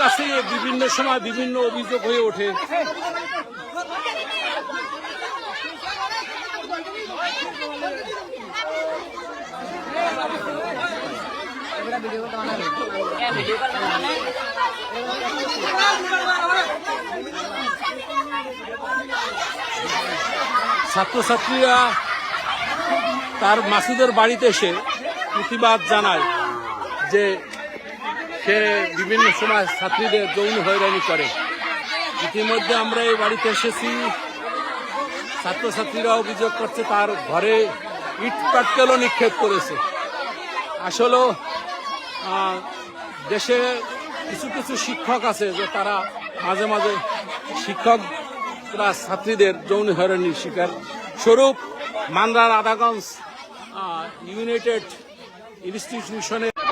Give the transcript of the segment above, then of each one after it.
কাছে বিভিন্ন সময় বিভিন্ন অভিযোগ হয়ে ওঠে। ছাত্রছাত্রীরা তার মাসুদের বাড়িতে এসে প্রতিবাদ জানায় যে সে বিভিন্ন সময় ছাত্রীদের যৌন হয়রানি করে। ইতিমধ্যে আমরা এই বাড়িতে এসেছি। ছাত্রছাত্রীরা অভিযোগ করছে তার ঘরে ইট পাটকেলও নিক্ষেপ করেছে। আসলেও আহ, দেশে কিছু কিছু শিক্ষক আছে যে তারা মাঝে মাঝে শিক্ষকরা ছাত্রীদের যৌন হয়রানির শিকার। স্বরূপ মান্দার আদাগঞ্জ ইউনাইটেড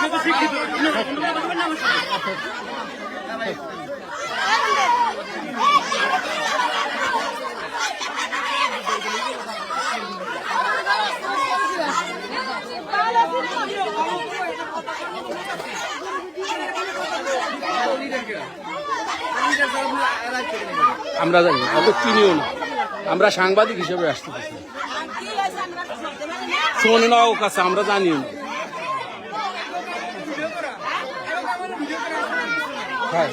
ইনস্টিটিউশনে আমরা জানি অত চিনিও না। আমরা সাংবাদিক হিসেবে আসতে শোনে না ও কাছে আমরা জানি হ্যাঁ।